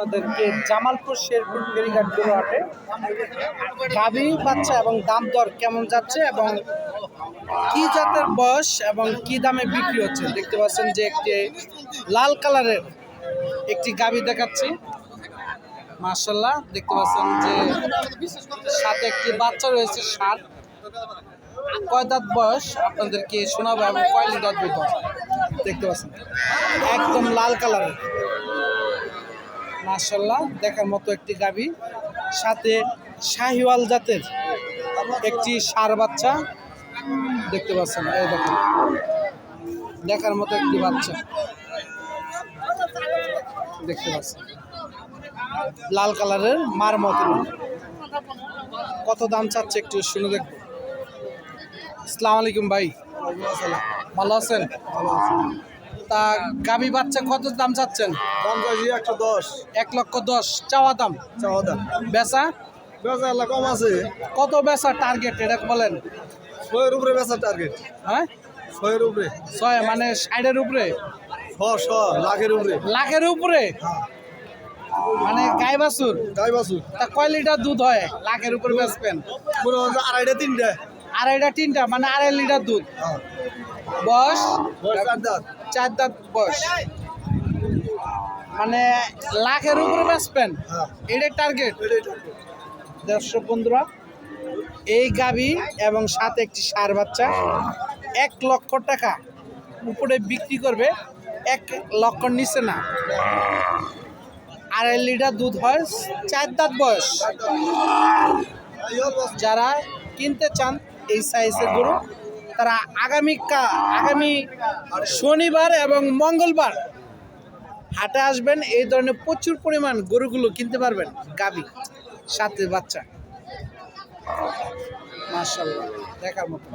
আপনাদেরকে জামালপুর শেরপুর ফেরিঘাট গরু হাটে গাভী বাচ্চা এবং দাম দর কেমন যাচ্ছে এবং কি জাতের বয়স এবং কি দামে বিক্রি হচ্ছে? দেখতে পাচ্ছেন যে একটি লাল কালারের একটি গাভী দেখাচ্ছি। মার্শাল্লাহ দেখতে পাচ্ছেন যে সাথে একটি বাচ্চা রয়েছে, ষাট। কয় দাঁত বয়স? আপনাদেরকে শোনাবো এবং কয় দুধ দেখতে পাচ্ছেন, একদম লাল কালারের। মার্শাল্লাহ দেখার মতো একটি গাভী। সাথে শাহিওয়াল জাতের একটি সার বাচ্চা দেখতে পাচ্ছেন, এই দেখেন। দেখার মতো একটি বাচ্চা দেখতে পাচ্ছেন। লাল কালারের মার মতো। কত দাম চাচ্ছে একটু শুনে দেখব আসসালামু আলাইকুম ভাই। ভালো আছেন? তা গাবি বাচ্চা কত দাম চাচ্ছেন? দাম চাইছি একশো দশ। এক লক্ষ দশ। চাওয়া দাম? চাওয়া দাম। বেচা? বেচা আল্লাহ কম আছে। কত বেচা টার্গেট এটা বলেন। ছয়ের উপরে বেচার টার্গেট হ্যাঁ? ছয়ের উপরে। ছয় মানে ষাটের উপরে? ছ ছ লাখের উপরে। লাখের উপরে? মানে গাই বাছুর? গাই বাসু তা কয় লিটার দুধ হয়? লাখের উপরে বেচবেন? আড়াইটা তিনটা। আড়াইটা তিনটা মানে আড়াই লিটার দুধ। হ্যাঁ। বয়স? বয়স চার দাঁত। বয়স। মানে লাখের উপরে বেচবেন? হ্যাঁ। এটাই টার্গেট। দর্শক বন্ধুরা এই গাভী এবং সাথে একটি সার বাচ্চা এক লক্ষ টাকা উপরে বিক্রি করবে এক লক্ষ নিচে না। আড়াই লিটার দুধ হয় চার দাঁত বয়স। বস। যারা কিনতে চান এই সাইজের গরু তারা আগামী আগামী শনিবার এবং মঙ্গলবার হাটে আসবেন। এই ধরনের প্রচুর পরিমাণ গরুগুলো কিনতে পারবেন গাবি সাথে বাচ্চা। মার্শাল্লাহ দেখার মতো।